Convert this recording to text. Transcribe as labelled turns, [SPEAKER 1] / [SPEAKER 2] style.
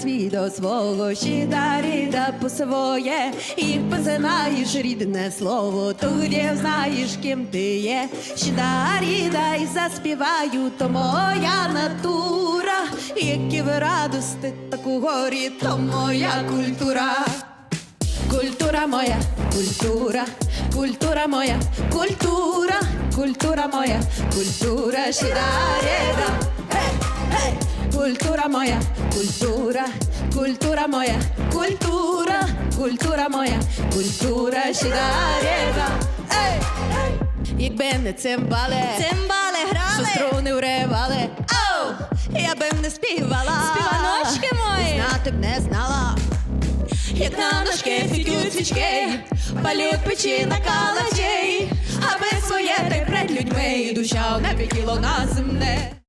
[SPEAKER 1] свій до свого щита ріда по своє, і познаєш рідне слово, тоді знаєш, ким ти є. Щита ріда і заспіваю, то моя натура, які ви радости таку горі, то моя культура. Культура моя, культура, культура моя, культура, культура моя, культура щидареда. Гей, Культура моя, культура, культура моя, культура, культура моя, культура щидареда. Ей, ей! Якби не цимбали,
[SPEAKER 2] Цимбали
[SPEAKER 1] що струни вривали, оу, я би не співала.
[SPEAKER 2] Співаночки мої.
[SPEAKER 1] Знати б не знала. Як на ножки фікють свічки, палють печі на калачі, аби своє та й пред людьми, душа в небі тіло на земне.